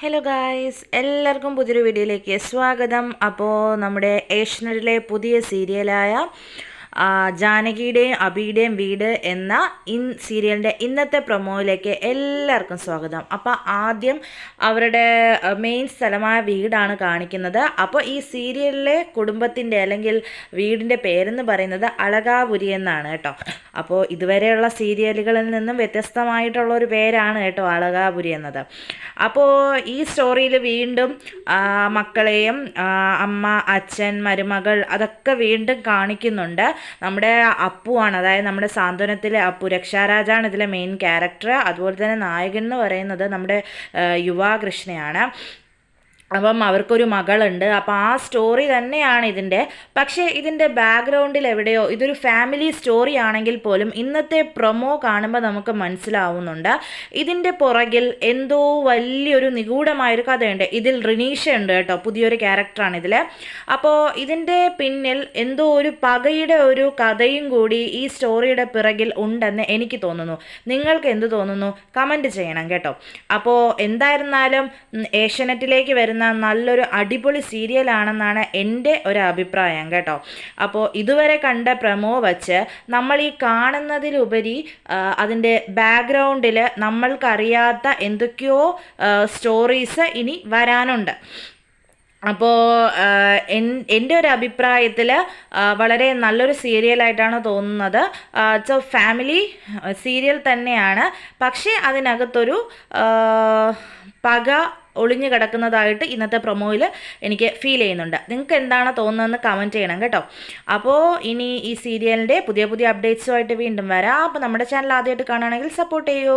Hello guys എല്ലാവർക്കും പുതിയൊരു വീഡിയോയിലേക്ക് സ്വാഗതം. അപ്പോൾ നമ്മുടെ ഏഷ്യനെറ്റിലെ പുതിയ സീരിയലായ ജാനകിയുടെയും അബിയുടെയും വീട് എന്ന ഇൻ സീരിയലിന്റെ ഇന്നത്തെ പ്രൊമോയിലേക്ക് എല്ലാവർക്കും സ്വാഗതം. അപ്പോൾ ആദ്യം അവരുടെ മെയിൻ സ്ഥലമായ വീടാണ് കാണിക്കുന്നത്. അപ്പോൾ ഈ സീരിയലിലെ കുടുംബത്തിന്റെ അല്ലെങ്കിൽ വീടിന്റെ പേരെന്ന് പറയുന്നത് അളകാപുരി എന്നാണ് കേട്ടോ. അപ്പോൾ ഇതുവരെയുള്ള സീരിയലുകളിൽ നിന്നും വ്യത്യസ്തമായിട്ടുള്ള ഒരു പേരാണ് കേട്ടോ അളകാപുരി എന്നത്. അപ്പോൾ ഈ സ്റ്റോറിയിൽ വീണ്ടും മക്കളെയും അമ്മ അച്ഛൻ മരുമകൾ അതൊക്കെ വീണ്ടും കാണിക്കുന്നുണ്ട്. നമ്മുടെ അപ്പുവാണ് അതായത് നമ്മുടെ സാന്ത്വനത്തിലെ അപ്പു. രക്ഷാരാജാണ് ഇതിലെ മെയിൻ ക്യാരക്ടർ അതുപോലെ തന്നെ നായകൻ എന്ന് പറയുന്നത് നമ്മുടെ യുവാകൃഷ്ണയാണ്. അപ്പം അവർക്കൊരു മകളുണ്ട്. അപ്പോൾ ആ സ്റ്റോറി തന്നെയാണ് ഇതിന്റെ. പക്ഷേ ഇതിന്റെ ബാക്ക്ഗ്രൗണ്ടിൽ എവിടെയോ ഇതൊരു ഫാമിലി സ്റ്റോറി ആണെങ്കിൽ പോലും ഇന്നത്തെ പ്രൊമോ കാണുമ്പോൾ നമുക്ക് മനസ്സിലാവുന്നുണ്ട്. ഇതിന്റെ പുറകിൽ എന്തോ വലിയൊരു നിഗൂഢമായൊരു കഥയുണ്ട്. ഇതിൽ റിനീഷ ഉണ്ട് കേട്ടോ. പുതിയൊരു ക്യാരക്ടറാണ് ഇതിൽ അപ്പോൾ ഇതിന്റെ പിന്നിൽ എന്തോ ഒരു പകയുടെ ഒരു കഥയും കൂടി ഈ സ്റ്റോറിയുടെ പിറകിൽ ഉണ്ടെന്ന് എനിക്ക് തോന്നുന്നു. നിങ്ങൾക്ക് എന്ത് തോന്നുന്നു? കമന്റ് ചെയ്യണം കേട്ടോ. അപ്പോൾ എന്തായിരുന്നാലും ഏഷ്യാനെറ്റിലേക്ക് വരുന്ന നല്ലൊരു അടിപൊളി സീരിയലാണെന്നാണ് എന്റെ ഒരു അഭിപ്രായം കേട്ടോ. അപ്പോൾ ഇതുവരെ കണ്ട പ്രമോ വച്ച് നമ്മൾ ഈ കാണുന്നതിലുപരി അതിന്റെ ബാക്ക്ഗ്രൗണ്ടിൽ നമ്മൾക്കറിയാത്ത എന്തൊക്കെയോ സ്റ്റോറീസ് ഇനി വരാനുണ്ട്. അപ്പോൾ എന്റെ ഒരു അഭിപ്രായത്തിൽ വളരെ നല്ലൊരു സീരിയലായിട്ടാണ് തോന്നുന്നത്. ഇറ്റ്സ് എ ഫാമിലി സീരിയൽ തന്നെയാണ്. പക്ഷേ അതിനകത്തൊരു പക ഒളിഞ്ഞു കിടക്കുന്നതായിട്ട് ഇന്നത്തെ പ്രൊമോയിൽ എനിക്ക് ഫീൽ ചെയ്യുന്നുണ്ട്. നിങ്ങൾക്ക് എന്താണ് തോന്നുന്നതെന്ന് കമന്റ് ചെയ്യണം കേട്ടോ. അപ്പോൾ ഇനി ഈ സീരിയലിന്റെ പുതിയ പുതിയ അപ്ഡേറ്റ്സുമായിട്ട് വീണ്ടും വരാം. അപ്പോൾ നമ്മുടെ ചാനൽ ആദ്യമായിട്ട് കാണുകയാണെങ്കിൽ സപ്പോർട്ട് ചെയ്യൂ.